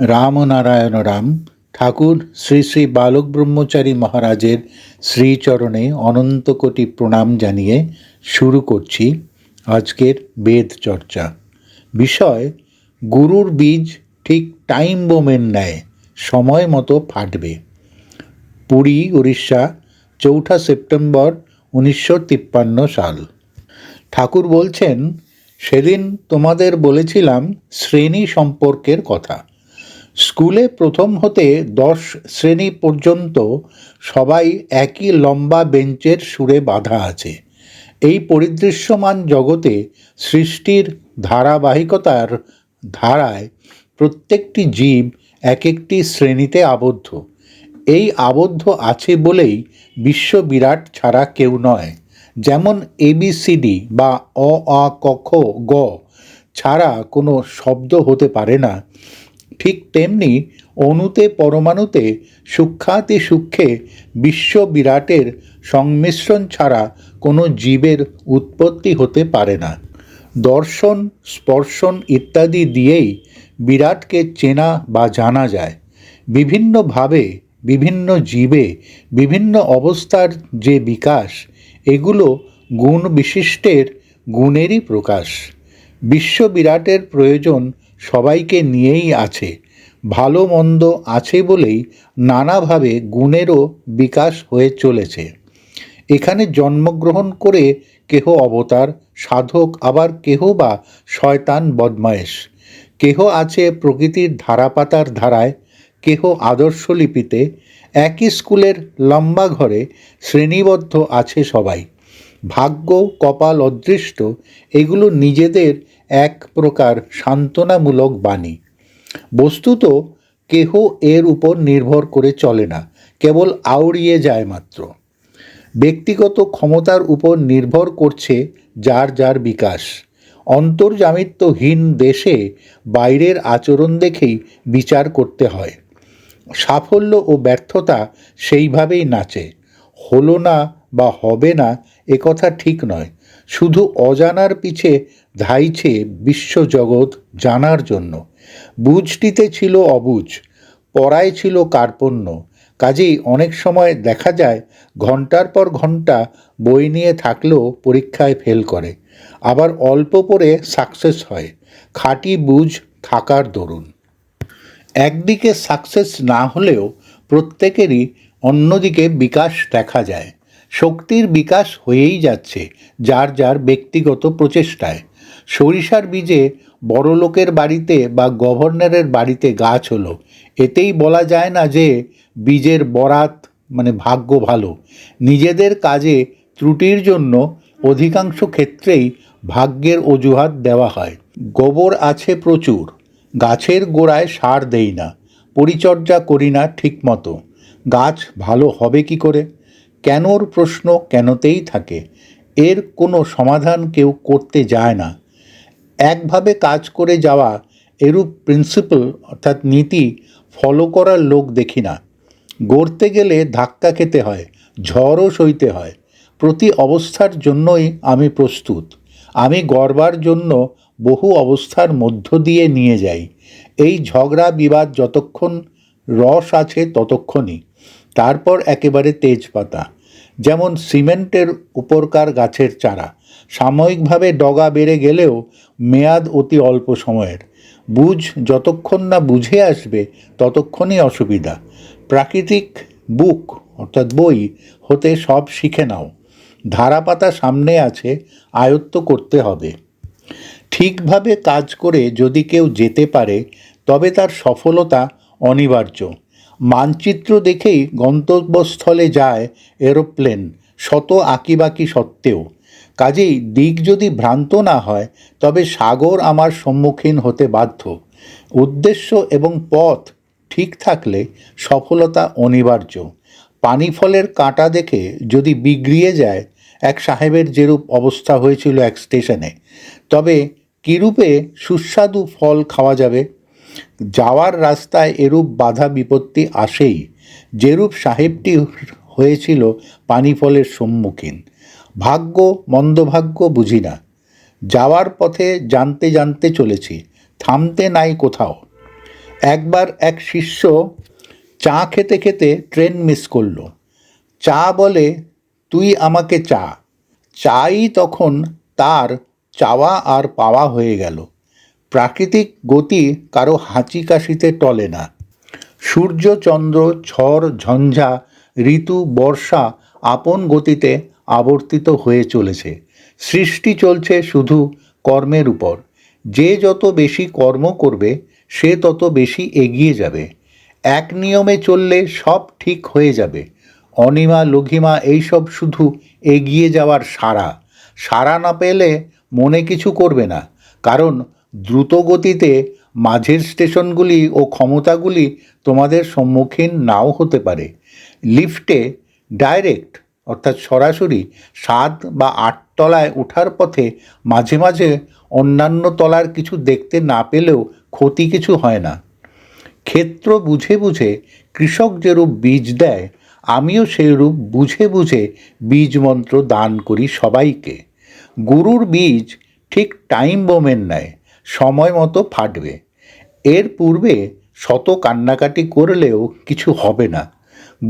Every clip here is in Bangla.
রামনারায়ণ রাম ঠাকুর শ্রী শ্রী বালক ব্রহ্মচারী মহারাজের শ্রীচরণে অনন্ত কোটি প্রণাম জানিয়ে শুরু করছি আজকের বেদ চর্চা। বিষয়, গুরুর বীজ ঠিক টাইম বোমের ন্যায় সময় মতো ফাটবে। পুরী, উড়িষ্যা, চৌঠা সেপ্টেম্বর উনিশশো তিপ্পান্ন সাল। ঠাকুর বলছেন, সেদিন তোমাদের বলেছিলাম শ্রেণি সম্পর্কের কথা। স্কুলে প্রথম হতে দশ শ্রেণি পর্যন্ত সবাই একই লম্বা বেঞ্চের সুরে বাঁধা আছে। এই পরিদৃশ্যমান জগতে সৃষ্টির ধারাবাহিকতার ধারায় প্রত্যেকটি জীব এক একটি শ্রেণীতে আবদ্ধ। এই আবদ্ধ আছে বলেই বিশ্ব বিরাট ছাড়া কেউ নয়। যেমন এবিসিডি বা অ, আ, ক, খ, গ ছাড়া কোনো শব্দ হতে পারে না। ঠিক তেমনি অণুতে পরমাণুতে সূক্ষাতি সূক্ষ্মে বিশ্ব বিরাটের সংমিশ্রণ ছাড়া কোনো জীবের উৎপত্তি হতে পারে না। দর্শন, স্পর্শন ইত্যাদি দিয়েই বিরাটকে চেনা বা জানা যায়। বিভিন্নভাবে বিভিন্ন জীবে, বিভিন্ন অবস্থার যে বিকাশ, এগুলো গুণ বিশিষ্টের গুণেরই প্রকাশ। বিশ্ব বিরাটের প্রয়োজন সবাইকে নিয়েই আছে, ভালো মন্দ আছে বলেই নানাভাবে গুণেরও বিকাশ হয়ে চলেছে। এখানে জন্মগ্রহণ করে কেহ অবতার, সাধক, আবার কেহ বা শয়তান বদমায়েশ। কেহ আছে প্রকৃতির ধারাপাতার ধারায়, কেহ আদর্শ লিপিতে, একই স্কুলের লম্বা ঘরে শ্রেণীবদ্ধ আছে সবাই। ভাগ্য, কপাল, অদৃষ্ট, এগুলো নিজেদের এক প্রকার সান্ত্বনামূলক বাণী। বস্তুত কেহ এর উপর নির্ভর করে চলে না, কেবল আউড়িয়ে যায় মাত্র। ব্যক্তিগত ক্ষমতার উপর নির্ভর করছে যার যার বিকাশ। অন্তর্জামিত্বহীন দেশে বাইরের আচরণ দেখেই বিচার করতে হয়। সাফল্য ও ব্যর্থতা সেইভাবেই নাচে। হলো না বা হবে না একথা ঠিক নয়। শুধু অজানার পিছে ধাইছে বিশ্বজগৎ জানার জন্য। বুঝটিতে ছিল অবুঝ, পড়ায় ছিল কার্পণ্য। কাজেই অনেক সময় দেখা যায় ঘণ্টার পর ঘণ্টা বই নিয়ে থাকলেও পরীক্ষায় ফেল করে। আবার অল্প পড়ে সাকসেস হয়। খাঁটি বুঝ থাকার দরুন। একদিকে সাকসেস না হলেও প্রত্যেকেরই অন্যদিকে বিকাশ দেখা যায়। শক্তির বিকাশ হয়েই যাচ্ছে যার যার ব্যক্তিগত প্রচেষ্টায়। সরিষার বীজে বড় লোকের বাড়িতে বা গভর্নরের বাড়িতে গাছ হলো। এতেই বলা যায় না যে বীজের বরাত মানে ভাগ্য ভালো। নিজেদের কাজে ত্রুটির জন্য অধিকাংশ ক্ষেত্রেই ভাগ্যের অজুহাত দেওয়া হয়। গোবর আছে প্রচুর, গাছের গোড়ায় সার দেই না, পরিচর্যা করি না ঠিকমতো। গাছ ভালো হবে কি করে? কেনর প্রশ্ন কেনতেই থাকে। এর কোনো সমাধান কেউ করতে যায় না। একভাবে কাজ করে যাওয়া এরূপ প্রিন্সিপাল অর্থাৎ নীতি ফলো করার লোক দেখি না। গড়তে গেলে ধাক্কা খেতে হয়, ঝড়ও সইতে হয়। প্রতি অবস্থার জন্যই আমি প্রস্তুত। আমি গড়বার জন্য বহু অবস্থার মধ্য দিয়ে নিয়ে যাই। এই ঝগড়া বিবাদ যতক্ষণ রস আছে ততক্ষণই। তারপর একেবারে তেজপাতা, যেমন সিমেন্টের উপরকার গাছের চারা। সাময়িকভাবে ডগা বেড়ে গেলেও মেয়াদ অতি অল্প সময়ের। বুঝ যতক্ষণ না বুঝে আসবে, ততক্ষণই অসুবিধা। প্রাকৃতিক বুক, অর্থাৎ বই, হতে সব শিখে নাও। ধারাপাতা সামনে আছে, আয়ত্ত করতে হবে। ঠিকভাবে কাজ করে যদি কেউ যেতে পারে, তবে তার সফলতা অনিবার্য। মানচিত্র দেখেই গন্তব্যস্থলে যায় এরোপ্লেন, শত আঁকিবাকি সত্ত্বেও। কাজেই দিক যদি ভ্রান্ত না হয়, তবে সাগর আমার সম্মুখীন হতে বাধ্য। উদ্দেশ্য এবং পথ ঠিক থাকলে সফলতা অনিবার্য। পানি ফলের কাঁটা দেখে যদি বিগড়িয়ে যায়, এক সাহেবের যেরূপ অবস্থা হয়েছিল এক স্টেশনে, তবে কীরূপে সুস্বাদু ফল খাওয়া যাবে? যাওয়ার রাস্তায় এরূপ বাধা বিপত্তি আসেই, যেরূপ সাহেবটি হয়েছিল পানি ফলের সম্মুখীন। ভাগ্য মন্দভাগ্য বুঝি না। যাওয়ার পথে জানতে জানতে চলেছি, থামতে নাই কোথাও। একবার এক শিষ্য চা খেতে খেতে ট্রেন মিস করল। চা বলে, তুই আমাকে চা। চাই তখন তার চাওয়া আর পাওয়া হয়ে গেল। প্রাকৃতিক গতি কারও হাঁচি কাশিতে টলে না। সূর্য, চন্দ্র, ঝড়, ঝঞ্ঝা, ঋতু, বর্ষা আপন গতিতে আবর্তিত হয়ে চলেছে। সৃষ্টি চলছে শুধু কর্মের উপর। যে যত বেশি কর্ম করবে, সে তত বেশি এগিয়ে যাবে। এক নিয়মে চললে সব ঠিক হয়ে যাবে। অনিমা, লঘিমা এইসব শুধু এগিয়ে যাওয়ার সারা সারা না পেলে মনে কিছু করবে না। কারণ দ্রুত গতিতে মাঝের স্টেশনগুলি ও ক্ষমতাগুলি তোমাদের সম্মুখীন নাও হতে পারে। লিফটে ডাইরেক্ট, অর্থাৎ সরাসরি সাত বা আট তলায় ওঠার পথে মাঝে মাঝে অন্যান্য তলার কিছু দেখতে না পেলেও ক্ষতি কিছু হয় না। ক্ষেত্র বুঝে বুঝে কৃষক যেরূপ বীজ দেয়, আমিও সেইরূপ বুঝে বুঝে বীজ মন্ত্র দান করি সবাইকে। গুরুর বীজ ঠিক টাইম বোমের নেয় সময় মতো ফাটবে। এর পূর্বে শত কান্নাকাটি করলেও কিছু হবে না।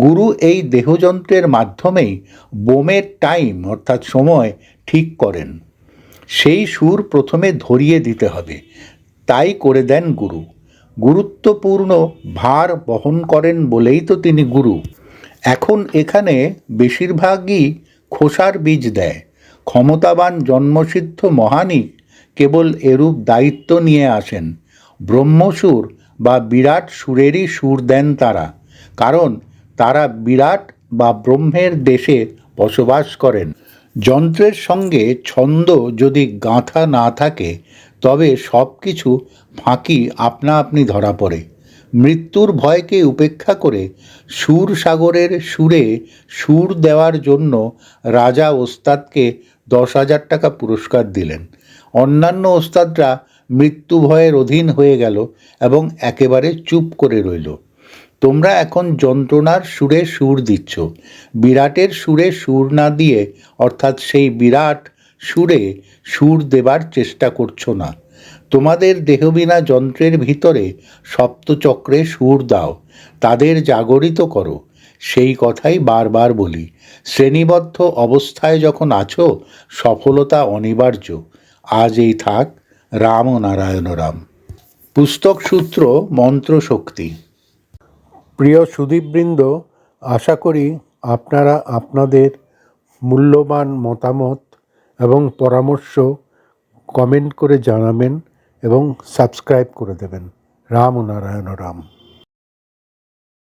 গুরু এই দেহযন্ত্রের মাধ্যমেই বোমের টাইম, অর্থাৎ সময়, ঠিক করেন। সেই সুর প্রথমে ধরিয়ে দিতে হবে। তাই করে দেন গুরু। গুরুত্বপূর্ণ ভার বহন করেন বলেই তো তিনি গুরু। এখন এখানে বেশিরভাগই খোসার বীজ দেয়। ক্ষমতাবান জন্মসিদ্ধ মহানই কেবল এরূপ দায়িত্ব নিয়ে আসেন। ব্রহ্মসুর বা বিরাট সুরেরই সুর দেন তারা, কারণ তারা বিরাট বা ব্রহ্মের দেশে বসবাস করেন। যন্ত্রের সঙ্গে ছন্দ যদি গাঁথা না থাকে, তবে সব কিছু ফাঁকি আপনা আপনি ধরা পড়ে। মৃত্যুর ভয়কে উপেক্ষা করে সুর সাগরের সুরে সুর দেওয়ার জন্য রাজা ওস্তাদকে দশ হাজার টাকা পুরস্কার দিলেন। অন্যান্য ওস্তাদরা মৃত্যু ভয়ের অধীন হয়ে গেল এবং একেবারে চুপ করে রইল। তোমরা এখন যন্ত্রণার সুরে সুর দিচ্ছ। বিরাটের সুরে সুর না দিয়ে, অর্থাৎ সেই বিরাট সুরে সুর দেবার চেষ্টা করছ না। তোমাদের দেহবিনা যন্ত্রের ভিতরে সপ্তচক্রে সুর দাও, তাদের জাগরিত করো। সেই কথাই বারবার বলি। শ্রেণীবদ্ধ অবস্থায় যখন আছো, সফলতা অনিবার্য। আজ এই থাক রাম ও নারায়ণ রাম পুস্তক সূত্র মন্ত্র শক্তি। প্রিয় সুদীপবৃন্দ, আশা করি আপনারা আপনাদের মূল্যবান মতামত এবং পরামর্শ কমেন্ট করে জানাবেন এবং সাবস্ক্রাইব করে দেবেন। রাম ও নারায়ণ রাম